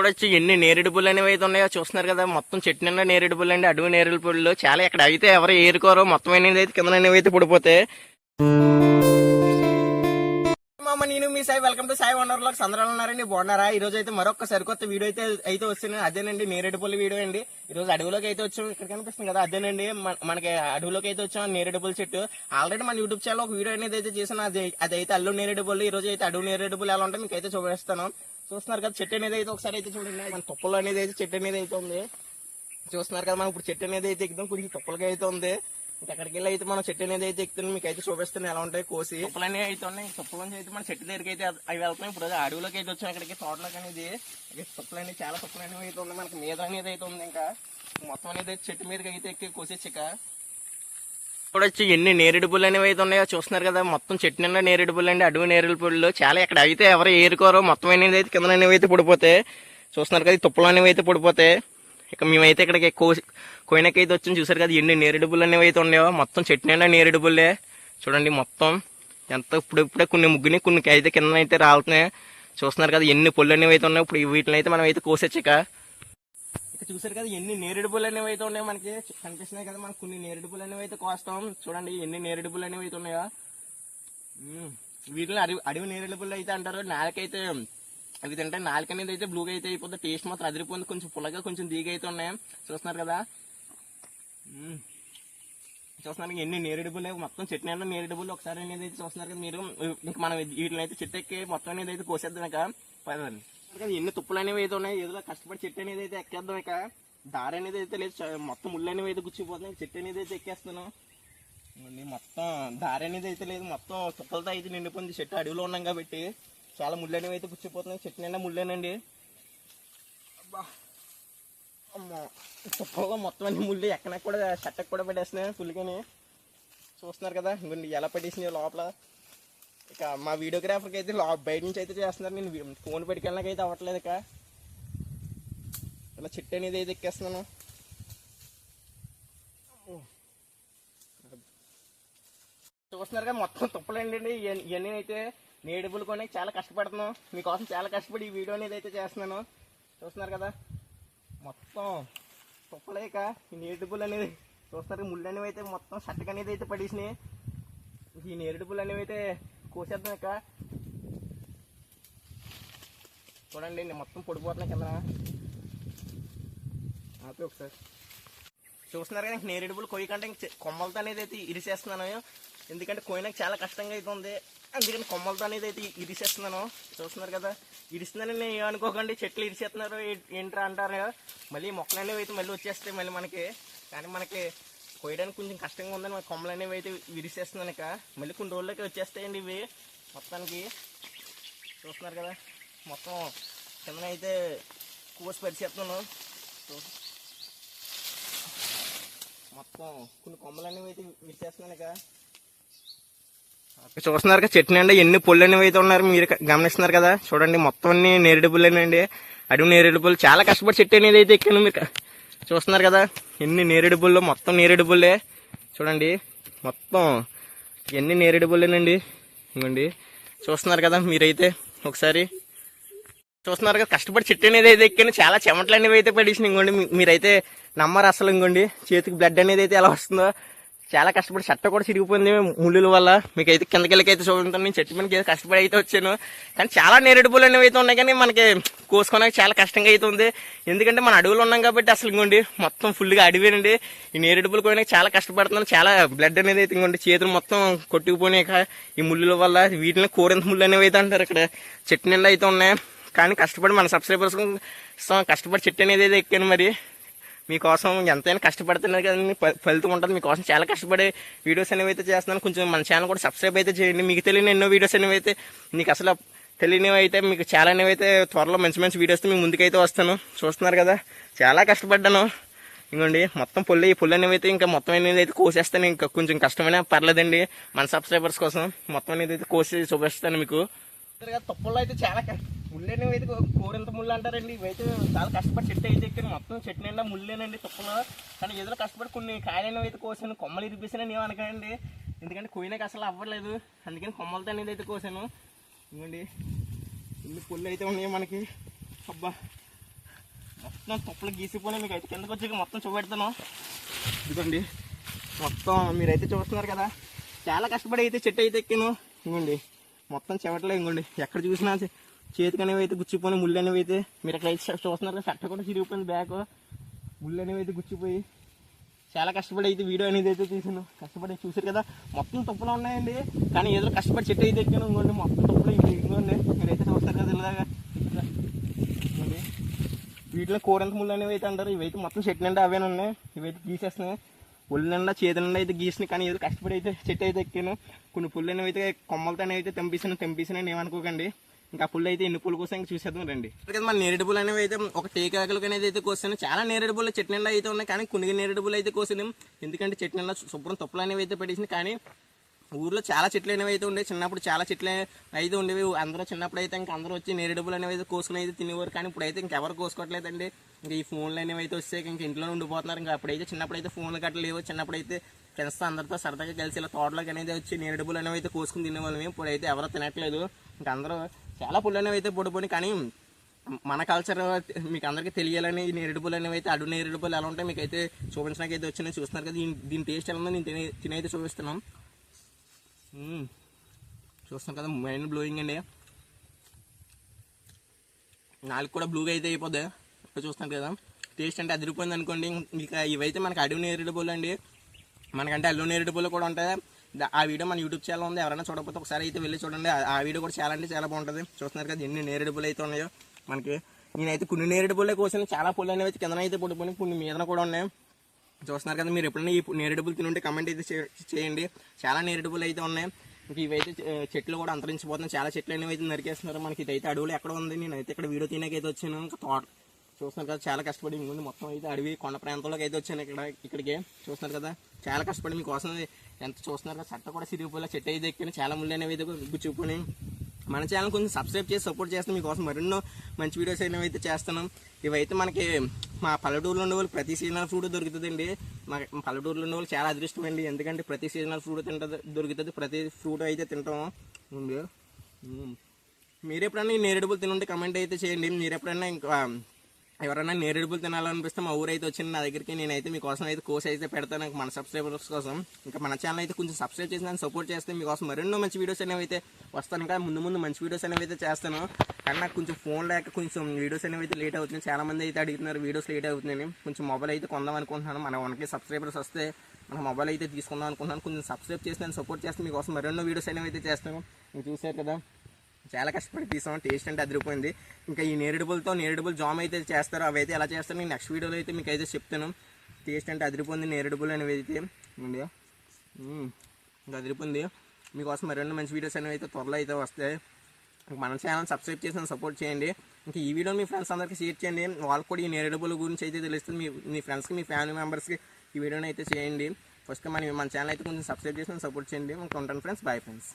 కూడా వచ్చి ఎన్ని నేరేడు పుల్లు అనేవి అయితే ఉన్నాయో చూస్తున్నారు కదా మొత్తం చెట్టు నిండా నేరేడు పుల్లు అండి అడవి నేరేడు పుల్లు చాలా ఇక్కడ అయితే ఎవరు ఏరుకోరో మొత్తం అనేది అయితే కింద అనేవి అయితే పడిపోతే. మామ నేను మీ Sai welcome to Sai wonder locks అందరూ ఉన్నారండి? బాగున్నారా? ఈ రోజు అయితే మరొక సరికొత్త వీడియో అయితే అయితే వచ్చింది అదేనండి నేరేడుపల్లి వీడియో అండి. ఈ రోజు అడవిలోకి అయితే వచ్చాం. ఇక్కడ కనిపిస్తుంది కదా అదేనండి. మన- మనకి అడవిలోకి అయితే వచ్చాం. నేరేడుపల్లి చెట్టు. ఆల్రెడీ మన యూట్యూబ్ ఛానల్ ఒక వీడియో అనేది అయితే చేసాను అది అదైతే అల్లు నేరేడుపల్లి ఈ రోజు అయితే అడవి నేరేడుపల్లి ఎలా ఉంటే మీకు అయితే చూపిస్తాను. చూస్తున్నారు కదా చెట్టు అనేది అయితే ఒకసారి అయితే చూడండి. మన తుప్పలు అనేది అయితే చెట్టు అనేది అయితే ఉంది. చూస్తున్నారు కదా మనం ఇప్పుడు చెట్టు అనేది అయితే ఎక్కుదాం కొంచెం తుప్పలకి అయితే ఉంది. ఇంకా అక్కడికి వెళ్ళి అయితే మనం చెట్టు అనేది అయితే ఎక్కుతుంది మీకు అయితే చూపిస్తున్నాయి ఎలా ఉంటాయి కోసి. తొప్పలు అనేవి అయితే ఉన్నాయి. ఈ నుంచి అయితే మన చెట్టు దగ్గరికి అయితే అవి వెళ్తున్నాయి ఇప్పుడు అడవిలోకి అయితే వచ్చాం అక్కడికి తోటలోకి అనేది తొప్పలు అనేవి చాలా తొప్పలు అనేవి అయితే ఉన్నాయి. మనకి మీద అనేది అయితే ఉంది ఇంకా. మొత్తం అనేది అయితే చెట్టు మీదకి అయితే ఎక్కి కోసేచ్చాక ఇప్పుడు వచ్చి ఎన్ని నేరేడు పుల్లు అనేవి అయితే ఉన్నాయో చూస్తున్నారు కదా. మొత్తం చెట్టు నిండా నేరేడు పుల్లు అండి అడవి నేరేడు పుల్లు చాలా ఇక్కడ అయితే ఎవరు ఏరుకోరో. మొత్తం అనేది అయితే కింద అనేవి అయితే పడిపోతే చూస్తున్నారు కదా తుప్పలు అనేవి అయితే పడిపోతాయి ఇక మేమైతే ఇక్కడికి కోసి కోయినకైతే వచ్చి. చూసారు కదా ఎన్ని నేరేడు పుల్లు అనేవి అయితే ఉన్నాయో. మొత్తం చెట్టు నిండా నేరేడు పుల్లే. చూడండి మొత్తం ఎంత ఇప్పుడిప్పుడే కొన్ని ముగ్గుని కొన్ని అయితే కింద అయితే రాలుతున్నాయి. చూస్తున్నారు కదా ఎన్ని పుల్లు అనేవి అయితే ఉన్నాయి. ఇప్పుడు వీటిని అయితే మనం అయితే కోసొచ్చాక చూసారు కదా ఎన్ని నేరేడు పూలు అనేవి అయితే ఉన్నాయి మనకి. కనిపిస్తున్నాయి కదా మనకు కొన్ని నేరేడు పూలు అనేవి అయితే కోస్తాం. చూడండి ఎన్ని నేరేడు పూలు అనేవి అయితే ఉన్నాయో. వీటిని వీటిలో అడవి అడవి నేరేడు పూలు అయితే అంటారు. నాలుకైతే అవి తింటే నాలుక అనేది అయితే బ్లూగా అయితే అయిపోతుంది టేస్ట్ మాత్రం అదిరిపోయింది. కొంచెం పుల్లగా కొంచెం దిగైతే అయితే ఉన్నాయి. చూస్తున్నారు కదా? చూస్తున్నారు ఎన్ని నేరేడు పుల్లు మొత్తం చెట్టు నిండా నేరేడు పుల్లు ఒకసారి అనేది అయితే చూస్తున్నారు కదా మీరు. ఇంకా మనం వీటిని అయితే చెట్టు ఎక్కి మొత్తం అనేది అయితే కోసేద్దాం ఇక. పదండి. ఎన్ని తుప్పులు అనేవి అయితే ఉన్నాయి ఏదో కష్టపడి చెట్టు అనేది అయితే ఎక్కేద్దాం ఇక. దారి అనేది అయితే లేదు మొత్తం ముళ్ళు అనేవి అయితే గుచ్చిపోతున్నాయి చెట్టు అనేది అయితే ఎక్కేస్తాను మొత్తం దారి అనేది అయితే లేదు మొత్తం తుప్పలతో అయితే నిండిపోయింది. చెట్టు అడవిలో ఉన్నాం కాబట్టి చాలా ముళ్ళు అనేవి అయితే గుచ్చిపోతున్నాయి చెట్టు నిండా ముళ్ళేనండి. అబ్బా అమ్మో మొత్తం అన్ని ముళ్ళు ఎక్కడికి కూడా చెట్టకు కూడా పెట్టేస్తున్నాయి ఫుల్గాని చూస్తున్నారు కదా ఇంకొన్ని ఎలా పడేసినాయి లోపల. ఇక మా వీడియోగ్రాఫర్కి అయితే లా బయట నుంచి అయితే చేస్తున్నారు. నేను ఫోన్ పెట్టుకెళ్ళడానికి అవ్వట్లేదు ఇక. ఇలా చెట్టు అనేది అయితే ఎక్కేస్తున్నాను. చూస్తున్నారు కదా మొత్తం తుప్పలేండి. ఇవన్నీ ఇవన్నీ అయితే నేడుపులు కొని చాలా కష్టపడుతున్నాం. మీకోసం చాలా కష్టపడి ఈ వీడియో అనేది అయితే చేస్తున్నాను. చూస్తున్నారు కదా మొత్తం తుప్పలేక ఈ నేడుబులు అనేది చూస్తున్నారు ముళ్ళు అనేవి అయితే మొత్తం షట్టక్ అనేది అయితే పడేసినాయి. ఈ నేరుడుపులు అనేవి అయితే కోసేద్దాం ఇక. చూడండి నేను మొత్తం పొడిపోతున్నా కింద ఆపి ఒకసారి. చూస్తున్నారు కదా నేరేడుపులు కొయ్యకంటే ఇంక కొమ్మలతో అనేది అయితే ఇరిసేస్తున్నాను. ఎందుకంటే కోయడానికి చాలా కష్టంగా అయితే ఉంది. అందుకని కొమ్మలతో అనేది అయితే ఇరిసేస్తున్నాను. చూస్తున్నారు కదా ఇరిస్తుందని నేను ఏమనుకోకండి చెట్లు ఇరిసేస్తున్నారు. ఏంట్రా అంటారు. మళ్ళీ మొక్కలు అనేవి అయితే మళ్ళీ వచ్చేస్తాయి మళ్ళీ మనకి. కానీ మనకి కోయడానికి కొంచెం కష్టంగా ఉందని మా కొమ్మలు అనేవి అయితే విరిసేస్తున్నాను ఇక. మళ్ళీ కొన్ని రోజులకి వచ్చేస్తాయండి ఇవి మొత్తానికి. చూస్తున్నారు కదా మొత్తం కింద అయితే కోసి పరిచేస్తున్నాను. మొత్తం కొన్ని కొమ్మలు అనేవి అయితే విరిచేస్తున్నాను ఇక. చూస్తున్నారు కదా చెట్టు నిండా ఎన్ని పుల్లు అనేవి అయితే ఉన్నారు మీరు గమనిస్తున్నారు కదా. చూడండి మొత్తం అన్ని నేరేడు పుల్లేనండి అడవి నేరేడు పుల్లు చాలా కష్టపడి చెట్టు అనేది అయితే ఎక్కాను మీరు చూస్తున్నారు కదా? ఎన్ని నేరేడు బుళ్ళు మొత్తం నేరేడు బుళ్ళే చూడండి. మొత్తం ఎన్ని నేరేడు బుళ్ళేనండి ఇవ్వండి. చూస్తున్నారు కదా మీరైతే ఒకసారి. చూస్తున్నారు కదా కష్టపడి చెట్టు అనేది అయితే ఎక్కాను. చాలా చెమటలు అనేవి అయితే పడేసినాయి. ఇంకోండి మీరైతే నమ్మరు అసలు ఇంకోండి. చేతికి బ్లడ్ అనేది అయితే ఎలా వస్తుందో. చాలా కష్టపడి షర్ట్ కూడా చిరిగిపోయింది ముళ్ళుల వల్ల. మీకు అయితే కిందకెళ్ళకైతే అయితే నేను చెట్టు మీదకి కష్టపడి అయితే వచ్చాను. కానీ చాలా నేరేడు పూలు అనేవి అయితే ఉన్నాయి కానీ మనకి కోసుకోవడానికి చాలా కష్టంగా అయితే ఉంది. ఎందుకంటే మన అడవులు ఉన్నాం కాబట్టి అసలు ఇంకోండి మొత్తం ఫుల్గా అడివేనండి. ఈ నేరేడు పూలు కోయడానికి చాలా కష్టపడుతున్నాను. చాలా బ్లడ్ అనేది అయితే ఇంకోండి చేతులు మొత్తం కొట్టుకుపోయినాక ఈ ముళ్ళుల వల్ల. వీటిని కోరింత ముళ్ళు అనేవి అయితే అంటారు ఇక్కడ. చెట్టు నిండా అయితే ఉన్నాయి. కానీ కష్టపడి మన సబ్స్క్రైబర్స్ కష్టపడి చెట్టు అనేది అయితే ఎక్కాను మరి. మీకోసం ఎంతైనా కష్టపడుతున్నారు కదండి ఫలితం ఉంటుంది. మీకోసం చాలా కష్టపడే వీడియోస్ అనేవి అయితే చేస్తున్నాను. కొంచెం మన ఛానల్ కూడా సబ్స్క్రైబ్ అయితే చేయండి. మీకు తెలియని ఎన్నో వీడియోస్ అనేవి అయితే మీకు అసలు తెలియనివి అయితే మీకు చాలా అనేవి అయితే త్వరలో మంచి మంచి వీడియోస్ మీ ముందుకైతే వస్తాను. చూస్తున్నారు కదా చాలా కష్టపడ్డాను. ఇంకోండి మొత్తం పుల్లి ఈ పుల్లు అనేవి అయితే ఇంకా మొత్తం అనేది అయితే కోసేస్తాను. ఇంకా కొంచెం కష్టమైనా పర్లేదండి. మన సబ్స్క్రైబర్స్ కోసం మొత్తం అనేది అయితే కోసి చూపిస్తాను మీకు. తప్పుల్లో అయితే చాలా కష్టం. ముళ్ళు అనేవి అయితే కోరింత ముళ్ళు అంటారండి. ఇవైతే చాలా కష్టపడి చెట్టు అయితే ఎక్కాను. మొత్తం చెట్టు నిండా ముళ్ళేనండి తుప్పలో కానీ ఏదో కష్టపడి కొన్ని కాయలైనవి అయితే కోసాను. కొమ్మలు ఇరిపేసానని ఏమనకండి ఎందుకంటే కోయినాక అసలు అవ్వలేదు. అందుకని కొమ్మలతో అనేది అయితే కోసాను. ఇవ్వండి ఇన్ని పుల్లు అయితే ఉన్నాయి మనకి. అబ్బా. మొత్తం తుప్పలు గీసిపోయి మీకు అయితే కిందకు వచ్చి మొత్తం చూపెడతాను. ఇదిగోండి. మొత్తం మీరైతే చూస్తున్నారు కదా. చాలా కష్టపడి అయితే చెట్టు అయితే ఎక్కాను. ఇవ్వండి మొత్తం చెవట్లే ఇంకోండి ఎక్కడ చూసినా చేతికి అనేవి అయితే గుచ్చిపోయి ముళ్ళు అనేవి అయితే మీరు ఇక్కడ అయితే చూస్తున్నారు కదా షర్ట్ కూడా చిరిగిపోయింది బ్యాగ్. ముళ్ళు అనేవి అయితే గుచ్చిపోయి చాలా కష్టపడి అయితే వీడియో అనేది అయితే తీసాను కష్టపడి చూసారు కదా మొత్తం తప్పులు ఉన్నాయండి. కానీ ఏదో కష్టపడి చెట్టు అయితే ఎక్కాను ఇంకోండి మొత్తం తప్పులు ఇంకోండి మీరైతే చూస్తారు కదా ఇలాగా. వీటిలో కూరంత ముళ్ళు అనేవి అయితే అంటారు ఇవైతే మొత్తం చెట్టు నిండా అవే ఉన్నాయి. ఇవైతే గీసేస్తున్నాయి. ఒళ్ళు నిండా చేతి నిండా అయితే గీసిన కానీ ఏదో కష్టపడి అయితే చెట్టు అయితే ఎక్కాను. కొన్ని పుల్లు అనేవి అయితే కొమ్మలతో అయితే తెంపేసాను తెంపేసాను ఏమనుకోకండి. ఇంకా పుల్లు అయితే ఎన్ని పుల్లు కోసం చూసేద్దాం రండి. మన నేరేడు పూలు అనేవి అయితే ఒక టేకాకులకి అనేది అయితే కోసాను. చాలా నేరేడు పుల్లు చెట్టు నిండా అయితే ఉన్నాయి కానీ కొన్ని నేరేడు పూలు అయితే కోసాను. ఎందుకంటే చెట్టు నిండా శుభ్రం తప్పులు అనేవి అయితే పెట్టేసింది. కానీ ఊర్లో చాలా చెట్లు అనేవి అయితే ఉండేవి చిన్నప్పుడు చాలా చెట్లు అయితే ఉండేవి. అందరూ చిన్నప్పుడు అయితే ఇంకా అందరూ వచ్చి నేరేడుబులు అనేవి అయితే కోసుకుని అయితే తినేవారు. కానీ ఇప్పుడు అయితే ఇంకెవరు కోసుకోవట్లేదండి. ఇంకా ఈ ఫోన్లు అనేవి అయితే వస్తే ఇంకా ఇంట్లో ఉండిపోతున్నారు. ఇంకా అప్పుడైతే చిన్నప్పుడు అయితే ఫోన్లు కట్టలేవు లేవు. చిన్నప్పుడు అయితే ఫ్రెండ్స్తో అందరితో సరదాగా కలిసి ఇలా తోటలోకి అనేది వచ్చి నేరేడుబులు అనేవి అయితే కోసుకుని తినేవాళ్ళం. ఇప్పుడైతే ఎవరో తినట్లేదు. ఇంకా అందరూ చాలా పుల్లు అనేవి అయితే పొడిపోయి కానీ మన కల్చర్ మీకు అందరికీ తెలియాలని ఈ నేరేడుపులు అనేవి అయితే అడు నేరేడుపులు ఎలా ఉంటాయి మీకు అయితే చూపించడానికి అయితే వచ్చినాయి చూస్తున్నారు కదా దీని దీని టేస్ట్ ఎలా ఉందో నేను తినే తినైతే చూపిస్తున్నాం. చూస్తున్నాం కదా మైండ్ బ్లోయింగ్ అండి. నాలుగు కూడా బ్లూగా అయితే అయిపోద్ది. ఇప్పుడు చూస్తున్నాం కదా టేస్ట్ అంటే అదిరిపోయింది అనుకోండి ఇంకా ఇవైతే మనకి అడవి నేరేడుపులు అండి. మనకంటే అల్లు నేరేడుపులు కూడా ఉంటాయి. ఆ వీడియో మన యూట్యూబ్ ఛానల్ ఉంది. ఎవరైనా చూడకపోతే ఒకసారి అయితే వెళ్ళి చూడండి. ఆ- వీడియో కూడా చాలా అంటే చాలా బాగుంటుంది. చూస్తున్నారు కదా ఎన్ని నేరేడుపులు అయితే ఉన్నాయో మనకి. నేనైతే కొన్ని నేరేడుబులే కోసం చాలా పుల్లు అనేవి అయితే అయితే పడిపోయి కొన్ని మీదన కూడా ఉన్నాయి. చూస్తున్నారు కదా మీరు ఎప్పుడైనా ఈ నేరేడుపులు తినుంటే కమెంట్ అయితే చే- చేయండి. చాలా నేరేడుపులు అయితే ఉన్నాయి. ఇంక ఇవైతే చెట్లు కూడా అంతరించిపోతున్నాయి. చాలా చెట్లు అనేవి అయితే నరికేస్తున్నారు. మనకి ఇదైతే అడవులు ఎక్కడ ఉంది? నేనైతే ఇక్కడ వీడియో తీయకైతే వచ్చాను. ఇంకా తోట చూస్తున్నారు కదా చాలా కష్టపడి ఇంకొంది మొత్తం అయితే అడవి కొండ ప్రాంతంలోకి అయితే వచ్చాను ఇక్కడ ఇక్కడికి. చూస్తున్నారు కదా చాలా కష్టపడి మీకోసం ఎంత చూస్తున్నారు కదా చెట్ట కూడా సిరిగిపోయిన చెట్టు అయితే ఎక్కిన చాలా ముళ్ళు అనేవి అయితే గుచ్చుకుని మన ఛానల్ కొంచెం సబ్స్క్రైబ్ చేసి సపోర్ట్ చేస్తాం మీకోసం మరెన్నో మంచి వీడియోస్ అయినవి అయితే చేస్తున్నాం. ఇవైతే మనకి మా పల్లెటూరులో ఉండే వాళ్ళు ప్రతి సీజనల్ ఫ్రూట్ దొరుకుతుందండి. మా పల్లెటూరులో ఉండే వాళ్ళు చాలా అదృష్టం అండి. ఎందుకంటే ప్రతి సీజనల్ ఫ్రూట్ తింటుంది దొరుకుతుంది. ప్రతి ఫ్రూట్ అయితే తింటాం మీరు ఎప్పుడైనా ఈ నేరేడుపులు తినుంటే కమెంట్ అయితే చేయండి. మీరు ఎప్పుడైనా ఇంకా ఎవరైనా నేరేడుపులు తినాలనిపిస్తే మా ఊరు అయితే వచ్చింది నా దగ్గరికి నేనైతే మీకోసం అయితే కోర్స్ అయితే పెడతాను. మన సబ్స్క్రైబర్స్ కోసం. ఇంకా మన ఛానల్ అయితే కొంచెం సబ్స్క్రైబ్ చేసి నన్ను సపోర్ట్ చేస్తే మీకోసం మరెన్నో మంచి వీడియోస్ అనేవి అయితే వస్తాను. ఇంకా ముందు ముందు మంచి వీడియోస్ అనేవి అయితే చేస్తాను. కానీ నాకు కొంచెం ఫోన్ లేక కొంచెం వీడియోస్ అనేవి అయితే లేట్ అవుతుంది చాలా మంది అయితే అడుగుతున్నారు వీడియోస్ లేట్ అవుతుందని కొంచెం మొబైల్ అయితే కొందాం అనుకుంటున్నాను. మన వన్కి సబ్స్క్రైబర్స్ వస్తే మన మొబైల్ అయితే తీసుకుందాం అనుకుంటున్నాను. కొంచెం సబ్స్క్రైబ్ చేసి నేను సపోర్ట్ చేస్తే మీకోసం మరెన్నో వీడియోస్ అనేవి అయితే చేస్తాను. మీరు చూసారు కదా చాలా కష్టపడి తీసాం. టేస్ట్ అంటే అదిరిపోయింది. ఇంకా ఈ నేరేడుబుల్తో నేరేడుబుల్ జామ్ అయితే చేస్తారు అవి అయితే ఎలా చేస్తారు నేను నెక్స్ట్ వీడియోలో అయితే మీకు అయితే చెప్తాను. టేస్ట్ అంటే అదిరిపోయింది నేరేడుబుల్ అనేవి అయితే ఇంకా అదిరిపోయింది. మీకోసం మరిన్ని మంచి వీడియోస్ అనేవి అయితే త్వరలో అయితే వస్తాయి. మన ఛానల్ సబ్స్క్రైబ్ చేసి సపోర్ట్ చేయండి. ఇంకా ఈ వీడియో మీ ఫ్రెండ్స్ అందరికీ షేర్ చేయండి. వాళ్ళకి కూడా ఈ నేరేడుబుల్ గురించి అయితే తెలుస్తుంది. మీ మీ ఫ్రెండ్స్కి మీ ఫ్యామిలీ మెంబర్స్కి ఈ వీడియోని అయితే చేయండి. ఫస్ట్ మన మన ఛానల్ అయితే కొంచెం సబ్స్క్రైబ్ చేసి సపోర్ట్ చేయండి. ఉంటాను ఫ్రెండ్స్. Bye friends.